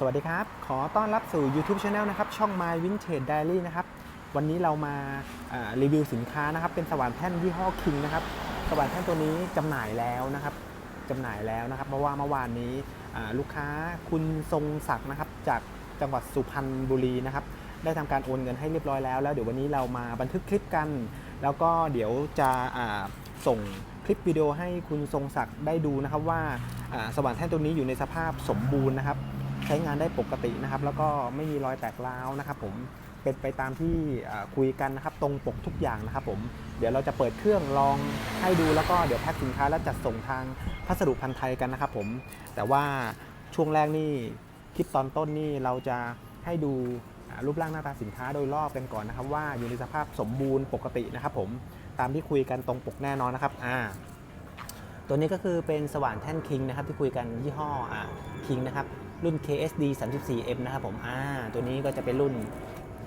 สวัสดีครับ ขอต้อนรับสู่ YouTube Channel นะครับ ช่อง My Vintage Diary นะครับ วันนี้เรามาารีวิวสินค้านะครับ เป็นสว่านแท่นยี่ห้อ King นะครับ สว่านแท่นตัวนี้จำหน่ายแล้วนะครับจำหน่ายแล้วนะครับ เพราะว่าเมื่อวานนี้ลูกค้าคุณทรงศักดิ์นะครับ จากจังหวัดสุพรรณบุรีนะครับ ได้ทำการโอนเงินให้เรียบร้อยแล้ว แล้วเดี๋ยววันนี้เรามาบันทึกคลิปกัน แล้วก็เดี๋ยวจะส่งคลิปวิดีโอให้คุณทรงศักดิ์ได้ดูนะครับว่าอ่าสว่านแท่นตัวนี้อยู่ในสภาพสมบูรณ์นะครับ ใช้งานได้ปกตินะครับ แล้วก็ไม่มีรอยแตกร้าวนะครับ ผมเป็นไปตามที่คุยกันนะครับ ตรงปกทุกอย่างนะครับ ผมเดี๋ยวเราจะเปิดเครื่องลองให้ดูแล้วก็เดี๋ยวแพ็คสินค้าแล้วจัดส่งทางพัสดุพันธ์ไทยกันนะครับ ผมแต่ว่าช่วงแรกนี่คลิปตอนต้นนี่เราจะให้ดูรูปร่างหน้าตาสินค้าโดยรอบกันก่อนนะครับ ว่าอยู่ในสภาพสมบูรณ์ปกตินะครับ ผมตามที่คุยกันตรงปกแน่นอนนะครับอ่าตัวนี้ก็คือเป็นสว่านแท่นคิงนะครับที่คุยกันยี่ห้ออ่าคิงนะครับ รุ่น KSD 34M นะครับผมอ่าตัวนี้ก็จะเป็นรุ่น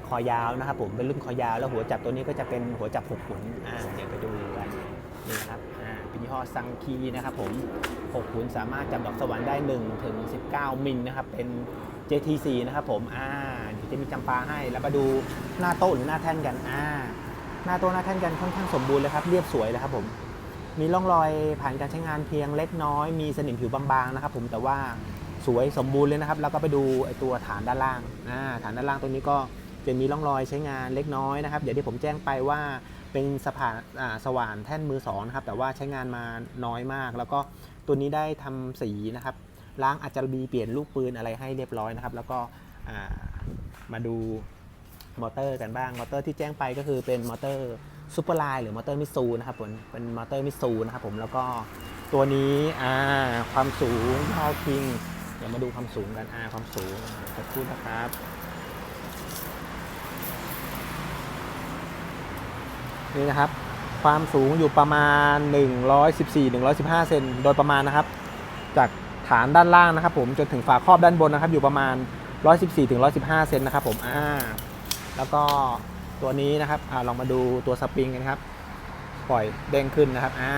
คอยาวนะครับผมเป็นรุ่นคอยาว แล้วหัวจับตัวนี้ก็จะเป็นหัวจับหกขุนอ่าเดี๋ยวไปดูกันนี่นะครับอ่าเป็นยี่ห้อซังคีนะครับผมหกขุนสามารถจับดอกสวรรค์ได้1ถึง19 มิลนะครับเป็น JT4 นะครับผมอ่าเดี๋ยวจะมีจำปาให้แล้วมาดูหน้าโต๊ะหรือหน้าแท่นกันอ่าหน้าโต๊ะหน้าแท่นกันค่อนข้างสมบูรณ์เลยครับเรียบสวยเลยครับผมมีร่องรอยผ่านการใช้งานเพียงเล็กน้อย มีสนิมผิวบางๆนะครับผมแต่ว่า สวยสมบูรณ์เลยนะครับ แล้วก็ไปดูไอตัวฐานด้านล่างาฐานด้านล่างตรงนี้ก็จะมีร่องรอยใช้งานเล็กน้อยนะครับอย่างที่ผมแจ้งไปว่าเป็นสะพานสว่านแท่นมือสองนะครับแต่ว่าใช้งานมาน้อยมาก แล้วก็ตัวนี้ได้ทำสีนะครับล้างอัจจารบีเปลี่ยนลูกปืนอะไรให้เรียบร้อยนะครับ แล้วก็มาดูมอเตอร์กันบ้างมอเตอร์ที่แจ้งไปก็คือเป็นมอเตอร์ซูเปอร์ไลน์หรือมอเตอร์มิซูนะครับผมเป็นมอเตอร์มิซูนะครับผมแล้วก็ตัวนี้ความสูงพอคิง ดี๋ยวมาดูความสูงกันอาความสูงสักครู่นะครับนี่นะครับ ความสูงอยู่ประมาณ 114-115เซนโดยประมาณนะครับ จากฐานด้านล่างนะครับ ผมจนถึงฝาครอบด้านบนนะครับ อยู่ประมาณ 114-115เซนนะครับ ผมอ่าแล้วก็ตัวนี้นะครับอาลองมาดูตัวสปริงกันครับ ปล่อยเด้งขึ้นนะครับอ่า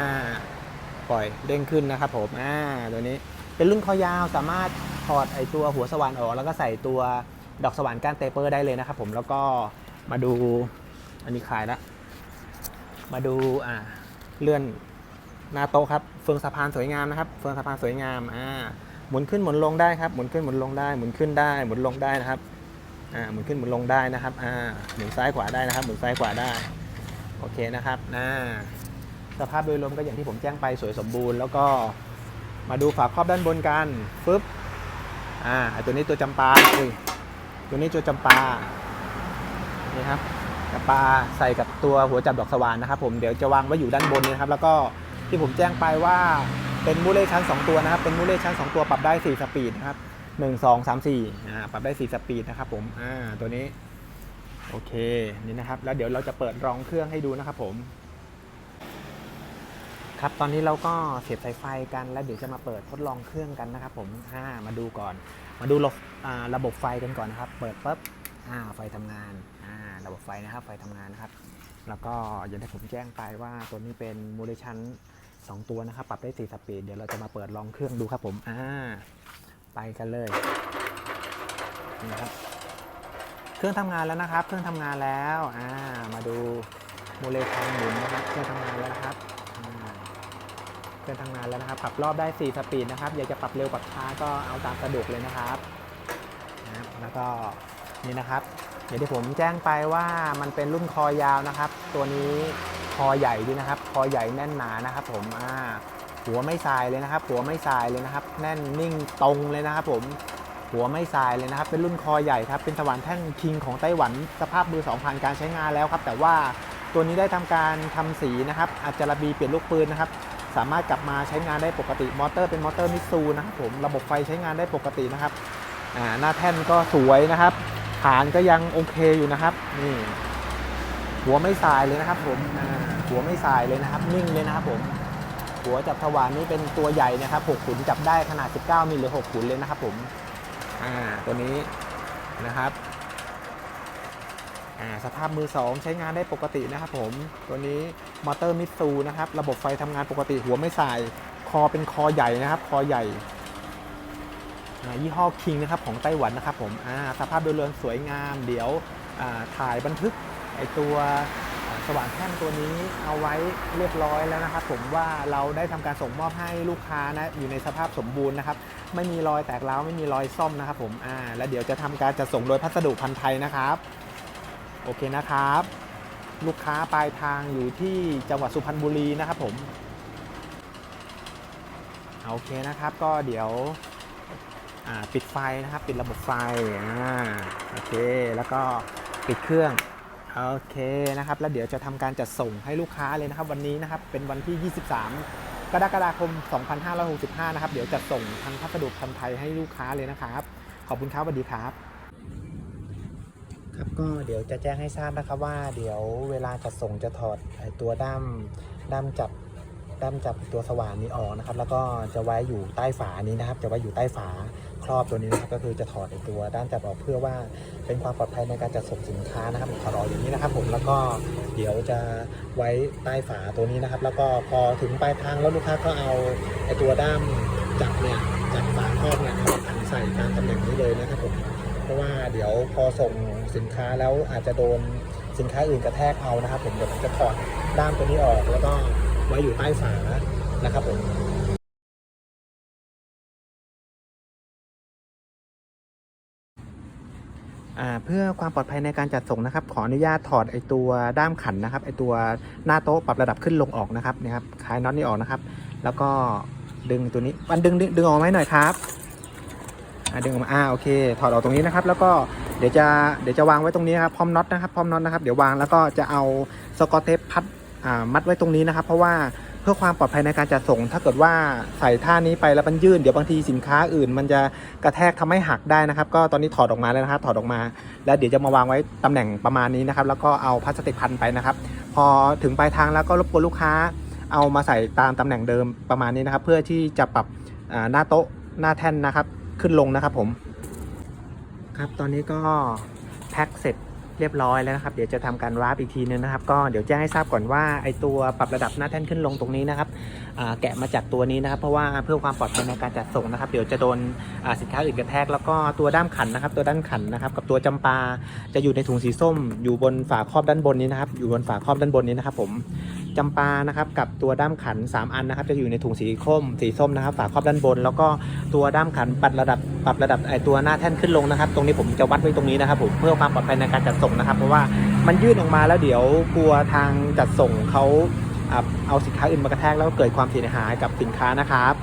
ปล่อยเด้งขึ้นนะครับ ผมอ่าตัวนี้ เป็นรุ่นคอยาวสามารถถอดไอตัวหัวสว่านออกแล้วก็ใส่ตัวดอกสว่านก้านเตเปอร์ได้เลยนะครับผมแล้วก็มาดูอันนี้คลายแล้วมาดูอ่าเลื่อนหน้าโต๊ะครับเฟืองสะพานสวยงามนะครับเฟืองสะพานสวยงามอ่าหมุนขึ้นหมุนลงได้ครับหมุนขึ้นหมุนลงได้หมุนขึ้นได้หมุนลงได้นะครับอ่าหมุนขึ้นหมุนลงได้นะครับอ่าหมุนซ้ายขวาได้นะครับหมุนซ้ายขวาได้โอเคนะครับนะสภาพโดยรวมก็อย่างที่ผมแจ้งไปสวยสมบูรณ์ แล้วก็ มาดูฝาครอบด้านบนกันฟึบอ่าตัวนี้ตัวจำปาอุ้ยตัวนี้ตัวจำปานี่ครับจำปาใส่กับตัวหัวจับดอกสว่านนะครับ ผมเดี๋ยวจะวางไว้อยู่ด้านบนนี้นะครับ แล้วก็ที่ผมแจ้งไปว่าเป็นมูเลชั้น 2 ตัวนะครับ เป็นมูเลชั้น 2 ตัวปรับได้ 4 สปีดนะครับหนึ่งสองสามสี่าปรับได้สี่สปีดนะครับผมอ่าตัวนี้โอเคนี่นะครับ แล้วเดี๋ยวเราจะเปิดรองเครื่องให้ดูนะครับผม ครับตอนนี้เราก็เสียบสายไฟกันแล้วเดี๋ยวจะมาเปิดทดลองเครื่องกันนะครับผมอ่ามาดูก่อน มาดูระบบอ่าระบบไฟกันก่อนนะครับ เปิดปุ๊บอ่าไฟทำงานอ่าระบบไฟนะครับไฟทำงานนะครับ แล้วก็อย่างที่ผมแจ้งไปว่าตัวนี้เป็นโมเดชันสองตัวนะครับ ปรับได้4สปีดเดี๋ยวเราจะมาเปิดลองเครื่องดูครับผมอ่าไปกันเลยนี่นะครับเครื่องทำงานแล้วนะครับ เครื่องทำงานแล้วอ่ามาดูโมเลกุลหมุนนะครับเครื่องทำงานแล้วนะครับ เครื่องทำงานแล้วนะครับปรับรอบได้ 4 สปีดนะครับ อยากจะปรับเร็วปรับช้าก็เอาตามสะดวกเลยนะครับนะแล้วก็นี่นะครับอย่างที่ผมแจ้งไปว่ามันเป็นรุ่นคอยาวนะครับ ตัวนี้คอใหญ่ดีนะครับ คอใหญ่แน่นหนานะครับผมอ่าหัวไม่สายเลยนะครับ หัวไม่สายเลยนะครับ แน่นนิ่งตรงเลยนะครับ ผมหัวไม่สายเลยนะครับ เป็นรุ่นคอใหญ่ครับ เป็นสว่านแท่งคิงของไต้หวันสภาพมือ2ผ่านการใช้งานแล้วครับ แต่ว่าตัวนี้ได้ทำการทำสีนะครับอาจจะระบีเปลี่ยนลูกปืนนะครับ สามารถกลับมาใช้งานได้ปกติมอเตอร์เป็นมอเตอร์มิซูนะครับผมระบบไฟใช้งานได้ปกตินะครับหน้าแท่นก็สวยนะครับฐานก็ยังโอเคอยู่นะครับนี่หัวไม่สายเลยนะครับผมหัวไม่สายเลยนะครับ นิ่งเลยนะครับผมหัวจับถวานนี่เป็นตัวใหญ่นะครับ6ขุนจับได้ขนาด 19มิลหรือ6ขุนเลยนะครับผมอ่าตัวนี้นะครับ สภาพมือ 2 ใช้งานได้ปกตินะครับผมตัวนี้มอเตอร์มิตซูนะครับ ระบบไฟทำงานปกติหัวไม่สาย คอเป็นคอใหญ่นะครับ คอใหญ่ยี่ห้อคิงนะครับของไต้หวันนะครับผมสภาพโดยรวมสวยงาม เดี๋ยวถ่ายบันทึกไอตัวสว่านแท่นตัวนี้เอาไว้เรียบร้อยแล้วนะครับผมว่าเราได้ทำการส่งมอบให้ลูกค้านะอยู่ในสภาพสมบูรณ์นะครับ ไม่มีรอยแตกร้าวไม่มีรอยซ่อมนะครับผมอ่าแล้วเดี๋ยวจะทำการจัดส่งโดยพัสดุพันธ์ไทยนะครับ โอเคนะครับ ลูกค้าปลายทางอยู่ที่จังหวัดสุพรรณบุรีนะครับผมโอเคนะครับก็เดี๋ยวปิดไฟนะครับ ปิดระบบไฟอโอเคแล้วก็ปิดเครื่องโอเคนะครับ แล้วเดี๋ยวจะทำการจัดส่งให้ลูกค้าเลยนะครับ วันนี้นะครับเป็นวันที่ 23 กรกฎาคม 2565 นะครับ เดี๋ยวจัดส่งทางพัสดุพันไทยให้ลูกค้าเลยนะครับ ขอบคุณครับสวัสดีครับ ครับก็เดี๋ยวจะแจ้งให้ทราบนะครับว่าเดี๋ยวเวลาจะส่งจะถอดตัวด้ามด้ามจับด้ามจับตัวสว่านนี้ออกนะครับ แล้วก็จะไว้อยู่ใต้ฝานี้นะครับ จะไว้อยู่ใต้ฝาครอบตัวนี้นะครับก็คือจะถอดไอ้ตัวด้ามจับออกเพื่อว่าเป็นความปลอดภัยในการจัดส่งสินค้านะครับถอดอออย่างนี้นะครับ ผมแล้วก็เดี๋ยวจะไว้ใต้ฝาตัวนี้นะครับ แล้วก็พอถึงปลายทางแล้วลูกค้าก็เอาไอ้ตัวด้ามจับเนี่ยจากฝาครอบเนี่ยเอาขันใส่ตามตำแหน่งนี้เลยนะครับผม ราะว่าเดี๋ยวพอส่งสินค้าแล้วอาจจะโดนสินค้าอื่นกระแทกเอานะครับ ผมเดี๋ยวผมจะถอดด้ามตัวนี้ออก แล้วก็ไว้อยู่ใต้ฝานะครับผมเพื่อความปลอดภัยในการจัดส่งนะครับ ขออนุญาตถอดไอตัวด้ามขันนะครับไอตัวหน้าโต๊ะปรับระดับขึ้นลงออกนะครับเนะครับคลายน็อตนี้ออกนะครับ แล้วก็ดึงตัวนี้มันดึงดึงดึงออกไหมหน่อยครับ อะดึงออกมาอ่าโอเค ถอดออกตรงนี้นะครับ แล้วก็เดี๋ยวจะเดี๋ยวจะวางไว้ตรงนี้ครับพร้อมน็อตนะครับพร้อมน็อตนะครับเดี๋ยววางแล้วก็จะเอาสกอตเทปพัดอ่ามัดไว้ตรงนี้นะครับ เพราะว่าเพื่อความปลอดภัยในการจัดส่ง ถ้าเกิดว่าใส่ท่านี้ไปแล้วมันยื่นเดี๋ยวบางทีสินค้าอื่น มันจะกระแทกทำให้หักได้นะครับ ก็ตอนนี้ถอดออกมาแล้วนะครับ ถอดออกมา แล้วเดี๋ยวจะมาวางไว้ตำแหน่งประมาณนี้นะครับ แล้วก็เอาพลาสติกพันไปนะครับ พอถึงปลายทางแล้วก็รบกวนลูกค้า เอามาใส่ตามตำแหน่งเดิมประมาณนี้นะครับ เพื่อที่จะปรับหน้าโต๊ะหน้าแท่นนะครับ ขึ้นลงนะครับผม ครับตอนนี้ก็แพ็คเสร็จเรียบร้อยแล้วนะครับ เดี๋ยวจะทำการวาร์ปอีกทีนึงนะครับ ก็เดี๋ยวแจ้งให้ทราบก่อนว่าไอตัวปรับระดับหน้าแท่นขึ้นลงตรงนี้นะครับแกะมาจากตัวนี้นะครับ เพราะว่าเพื่อความปลอดภัยในการจัดส่งนะครับ เดี๋ยวจะโดนสินค้าอื่นกระแทก แล้วก็ตัวด้ามขันนะครับ ตัวด้านขันนะครับ กับตัวจำปาจะอยู่ในถุงสีส้ม อยู่บนฝาครอบด้านบนนี้นะครับ อยู่บนฝาครอบด้านบนนี้นะครับผม จำปานะครับกับตัวด้ามขัน 3 อันนะครับ จะอยู่ในถุงสีส้มสีส้มนะครับ ฝาครอบด้านบน แล้วก็ตัวด้ามขันปรับระดับปรับระดับไอตัวหน้าแท่นขึ้นลงนะครับ ตรงนี้ผมจะวัดไว้ตรงนี้นะครับผมเพื่อความปลอดภัยในการจัดส่งนะครับ เพราะว่ามันยืดออกมาแล้วเดี๋ยวกลัวทางจัดส่งเขาเอาสินค้าอื่นมากระแทกแล้วเกิดความเสียหายกับสินค้านะครับ